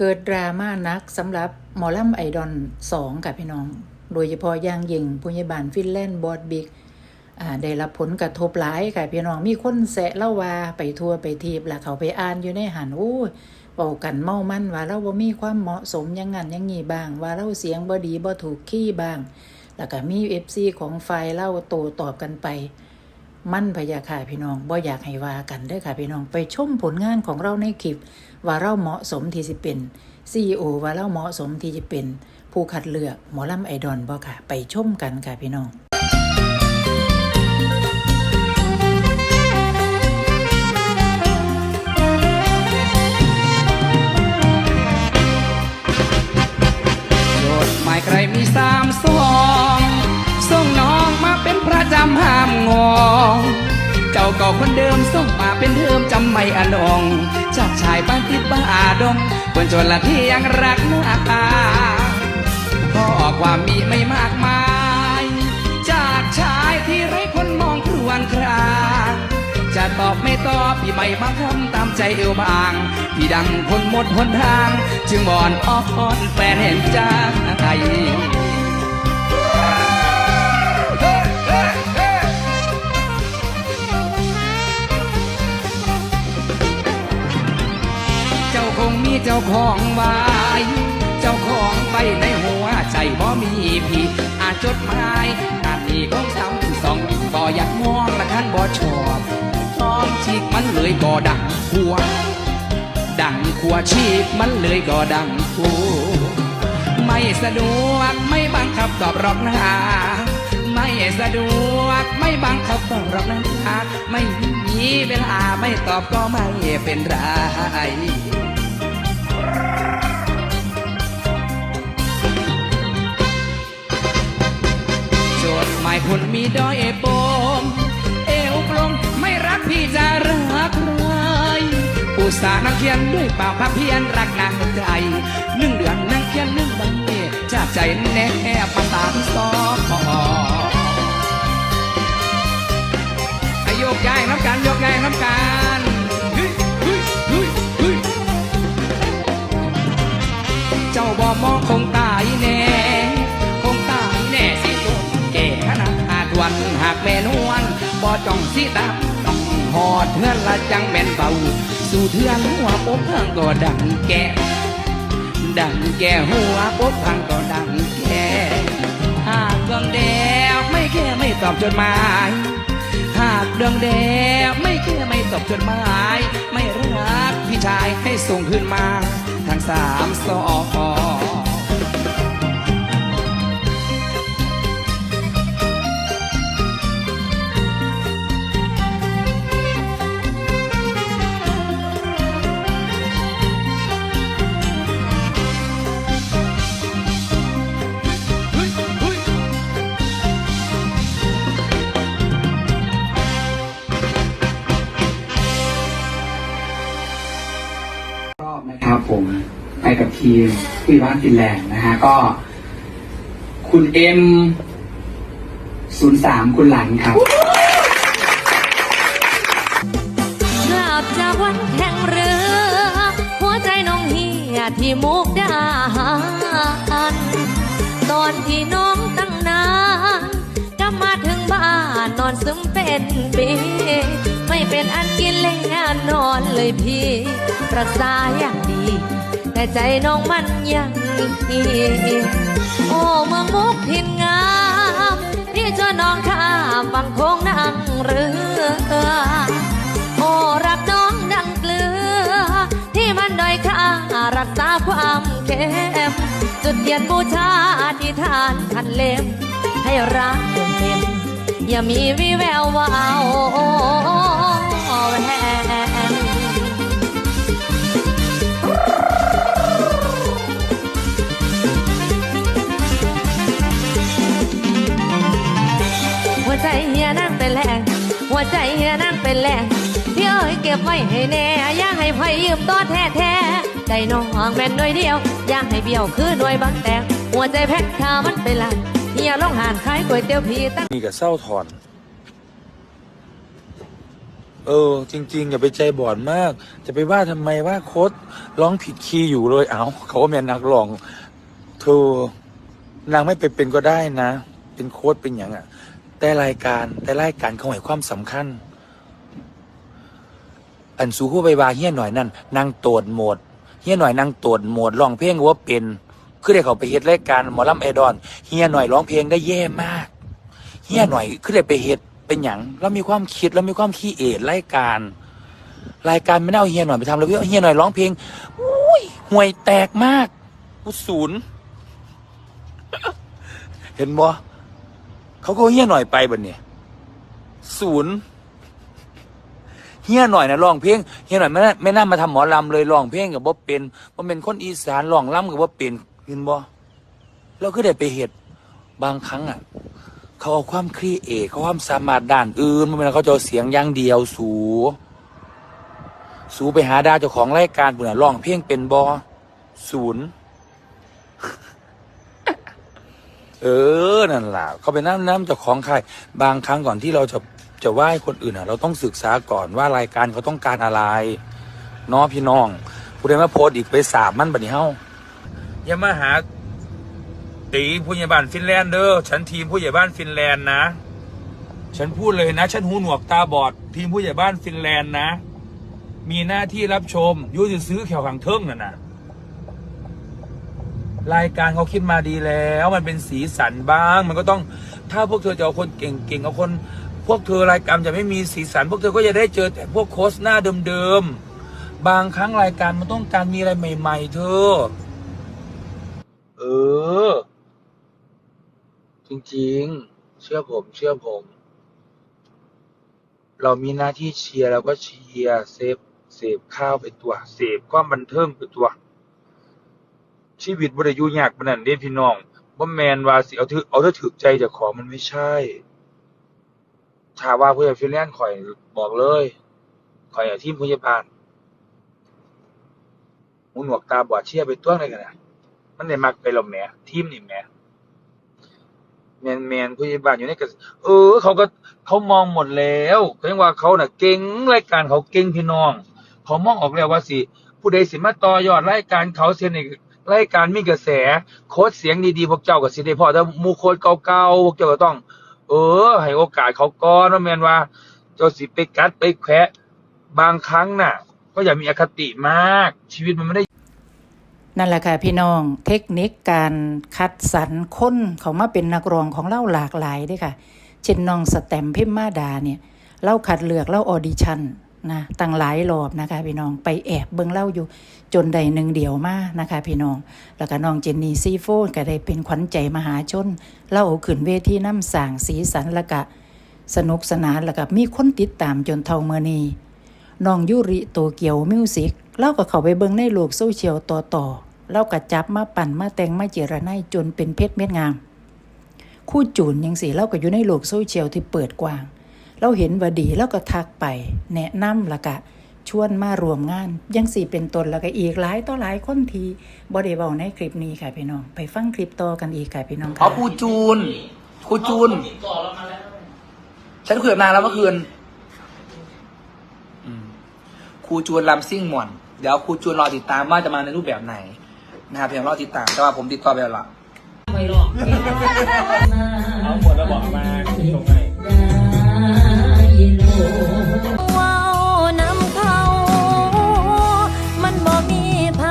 เกิดดราม่านักสำหรับหมอลำไอดอลสองค่ะพี่น้อง โดยเฉพาะย่างยิงผู้ใหญ่บ้านฟินแลนด์บอดบิ๊กได้รับผลกระทบหลายค่ะพี่น้องมีคนแซะเล่าว่าไปทัวร์ไปทีบแล้วเขาไปอ่านอยู่ในหันโอ้ยเว้ากันเมามันว่าเราบ่มีความเหมาะสมยังงั้นยังงี้บ้าง ว่าเราเสียงบ่ดีบ่ถูกคีย์บ้าง แล้วก็มี FC ของฝ่ายเล่าโตตอบกันไป มั่นพยาค่ะพี่น้องบ่อยากให้ว่ากันเด้ค่ะพี่น้องไปชมผลงานของเราในคลิป ว่าเราเหมาะสมที่สิเป็น CEO ว่าเราเหมาะสมที่จะเป็น ผู้คัดเลือกหมอลำไอดอลบ่ค่ะ ไปชมกันค่ะพี่น้องจดหมายใครมีสามสองส่งน้อง อง เจ้าก่าคนเดิมส่งมาเป็นเทอมจำไม่อลองจากชายบ้านติดบ้าดงคนจนละที่ยังรักหน้าตาข้อความมีไม่มากมาย จากชายที่ไร้คนมองครวญครางจะตอบไม่ตอบพี่ไม่บังคำตามใจเอวบาง พี่ดังคนหมดหนทาง จึงบอนอ้อนแฟนเห็นใจ เจ้าของไว้เจ้าของไว้ในหัวใจบ่มีพี่อาจจดหมายอาจมีของซ้ำสองก็อยากมองละคันบ่ชอบชอบฉีกมันเลยก็ดังหัวดังขัวชีพมันเลยก็ดังคูไม่สะดวกไม่บังคับตอบรอกนะไม่สะดวกไม่บังคับตอบรอกนะไม่มีเวลาไม่ตอบก็ไม่เป็นไรายคนมีด้อยโปมเอวกลมไม่รักพี่จะรักใครอุตส่าห์นั่งเขียนด้วยปากพักเพียนรักนางใจหนึ่งเดือนนั่งเขียนหนึ่งใบจากใจแน่ประสานสองพอโยกย้ายน้ำกันโยกย้ายน้ำกัน กแม่นวลบ่จ้องสิตามต้องหอดเทือนละจังแม่นเบา สู่เทือนหัวปบพังก็ดังแก่ดังแก่หัวปบพังก็ดังแก่หากดวงแดวไม่แค่ไม่ตอบจดหมาย หากดวงแดวไม่แค่ไม่ตอบจดหมาย ไม่รักพี่ชายให้ส่งคืนมา ทางสามสอ ทีมคุยบ้านฟินแลนด์นะฮะก็ คุณเอ็มศูนย์สามคุณหลันครับ กลับจากวันแข่งเรือ หัวใจน้องเฮียที่มุกดาหารตอนที่น้องตั้งนานกลับมาถึงบ้านนอนซึมเป็นปีไม่เป็นอันกินเลยงานนอนเลยพี่ ปรักษาอย่างดี แต่ใจน้องมันยังโอ้เมืองมุกถิ่นงามพี่ชวนน้องข้ามฝั่งโค้งนั่งเรือ โอ้รักน้องดังเกลือ ที่มันด้อยค่ารักษาความเข้มจุดเทียนบูชาอธิษฐานทันเล่มให้รักเต็มเต็มอย่ามีวิแวววาว เฮียนั่งเป็นแรงหัวใจเฮียนั่งเป็นแรงพี่เอ้ยเก็บไว้ให้แน่อย่าให้ไผยืมต่อแท้แท้ๆใจน้องแม่นหน่วยเดียวอย่าให้เบี้ยวคือหน่วยบางแตงหัวใจแพ็คขามันเป็นลันเฮียลงหานขายก๋วยเตี๋ยวผีตั้งนี่ก็เศร้าถอน เออ จริงๆ อย่าไปใจบอดมาก จะไปว่าทำไมว่าโค้ดร้องผิดคีย์อยู่เลยเอาเขาว่าแม่นักร้องเธอนางไม่ไปเป็นก็ได้นะ เป็นโค้ดเป็นอย่างอะ แต่รายการแต่รายการเขาให้ความสำคัญ อันสูคู่ใบบาเฮียหน่อยนั่นนางโตดโหมดเฮียหน่อยนางโตดโหมดร้องเพลงว่าเป็นคือได้เขาไปเฮ็ดรายการหมอลำไอดอนเฮียหน่อยร้องเพลงได้แย่มากเฮียหน่อยคือได้ไปเฮ็ดเป็นอย่างเรามีความคิดเรามีความคิดเอทรายการ รายการไม่ได้เอาเฮียหน่อยไปทำแล้วเฮียหน่อยร้องเพลงอุ้ยห่วยแตกมากกูศูนย์เห็นบ่ เขาก็เฮี้ยหน่อยไปบัดเนี่ยศูนย์เฮี้ยหน่อยนะร้องเพลงเฮี้ยหน่อยไม่น่าไม่น่ามาทำหมอลำเลยร้องเพลงกับบ่เป็นบ่เป็นคนอีสานร้องลำกับบ่เป็นเห็นบ่เราก็ได้ไปเห็ดบางครั้งอะเขาเอาความครีเอทเขาความสามารถด้านอื่นมันเป็นเขาจะเอเสียงอย่างเดียวสูสูไปหาดาวเจ้าของรายการบุญร้องเพลงเป็นบอศูนย์ เออนั่นแหละเขาไปน้ำน้ำจ้าของใครบางครั้งก่อนที่เราจะจะไหว้คนอื่นอะเราต้องศึกษาก่อนว่ารายการเขาต้องการอะไรเนาะพี่น้องผู้ใดมาโพสอีกไปสาบมันบัดนี้เฮาอย่ามาหาตีผู้ใหญ่บ้านฟินแลนด์เด้อฉันทีมผู้ใหญ่บ้านฟินแลนด์นะ ฉันพูดเลยนะ ฉันหูหนวกตาบอด ทีมผู้ใหญ่บ้านฟินแลนด์นะ มีหน้าที่รับชมยูจะซื้อแขวขังเทิงน่ะนะ รายการเขาคิดมาดีแล้ว มันเป็นสีสันบ้าง มันก็ต้องถ้าพวกเธอจะเอาคนเก่งๆเอาคน พวกเธอรายการจะไม่มีสีสัน พวกเธอก็จะได้เจอแต่พวกโค้ชหน้าเดิมๆบางครั้งรายการมันต้องการมีอะไรใหม่ ๆ เธอ เออ จริงๆ เชื่อผม เชื่อผม เรามีหน้าที่เชียร์เราก็เชียร์เซฟเสพข้าวไปตัวเสพความบันเทิงไปตัว ชีวิตบ่ได้อยู่ยากปานนั้นเด้พี่น้องบ่แม่นว่าสิเอาถือเอาเธอถึกใจเจ้าของมันไม่ใช่ถ้าว่าผู้ใหญ่ฟินแลนด์ข่อยบอกเลยข่อยอะทีมพยาบาลหูหนวกตาบอดเชี่ยไปตัวไหนกันนะมันได้มักไปหรอแหมทีมนี่แหมแมนแมนผู้ใหญ่บ้านอยู่ในกระเออ เขาก็เขามองหมดแล้วเขายังว่าเขาน่ะ เก่งรายการเขาเก่งพี่น้อง เขามองออกแล้วว่าสิผู้ใดสิมาต่อยอดรายการเขาเสียใน รายการมีกระแส โค้ดเสียงดีๆพวกเจ้าก็สิได้พอถ้ามูโค้ดเก่าๆพวกเจ้าก็ต้อง เออ ให้โอกาสเขาก่อนว่าแมนว่า เจ้าสิไปกัดไปแควะบางครั้งน่ะ ก็อย่ามีอคติมาก ชีวิตมันไม่ได้ นั่นแหละค่ะพี่น้อง เทคนิคการคัดสรรคนเขามาเป็นนักร้องของเล่าหลากหลายด้วยค่ะ เช่นน้องสแตมพิมมาดาเนี่ยเล่าคัดเลือกเล่าออดิชั่น นะตั้งหลายรอบนะคะพี่น้องไปแอบเบิ่งเล่าอยู่จนใดหนึ่งเดียวมานะคะพี่น้อง แล้วก็น้องเจนนี่ซีโฟนก็ได้เป็นขวัญใจมหาชน เล่าเอขึ้นเวทีน้ำสางสีสันแล้วก็สนุกสนานแล้วก็มีคนติดตามจนเท่าเมื่อนี้น้องยูริโตเกียวมิวสิกเล่าก็เขาไปเบิ่งในโลกโซเชียลต่อต่อๆเล่าก็จับมาปั่นมาแต่งมาเจรไนจนเป็นเพชรเม็ดงาม คู่จูนยังสิเล่าก็อยู่ในโลกโซเชียลที่เปิดกว้าง เราเห็นว่าดีแล้วก็ทักไป แนะนำแล้วก็ชวนมารวมงาน ยังสี่เป็นตนแล้วก็อีกหลายต่อหลายคนทีบ่ได้เว้าในคลิปนี้ค่ะพี่น้อง ไปฟังคลิปต่อกันอีกค่ะพี่น้องอ๋อค่ะครูจูนครูจูนฉันคุยกับนางแล้วเมื่อคืนอืมครูจูนลำซิ่งหม่อนเดี๋ยวครูจูนรอติดตามว่าจะมาในรูปแบบไหน นะครับเพียงรอติดตาม แต่ว่าผมติดต่อไปแล้วล่ะเอาหมดแล้วบอกมาตรงไหน ว้าวนำเขา มันบ่มีไผ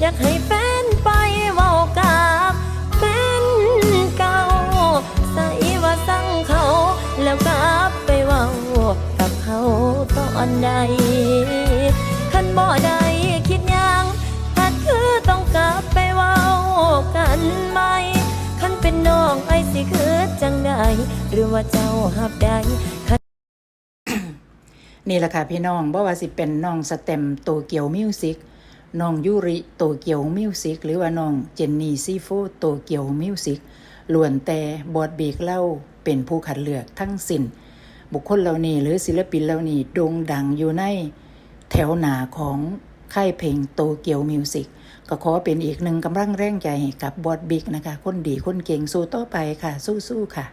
อยากให้แฟนไปเว้ากับแฟนเก่าใส่ว่าสั่งเขา แล้วกลับไปเว้ากับเขาตอนใดคันบ่ได้คิดยังหัดคือต้องกลับไปเว้ากันไหมคันเป็นน้องไอ้สิคือจังใดหรือว่าเจ้าหับใด นี่แหละค่ะพี่น้องบ่ว่าสิเป็นน้องสเต็มโตเกียวมิวสิกน้องยูริโตเกียวมิวสิกหรือว่าน้องเจนนี่ซีโฟโตเกียวมิวสิกล้วนแต่บอดบีกเล่าเป็นผู้คัดเลือกทั้งสิ้น บุคคลเหล่านี้หรือศิลปินเหล่านี้โด่งดังอยู่ในแถวหนาของค่ายเพลงโตเกียวมิวสิกก็ขอเป็นอีกหนึ่งกำลังแรงใจให้กับบอดบิ๊กนะคะ คนดีคนเก่งสู้ต่อไปค่ะ สู้ๆค่ะ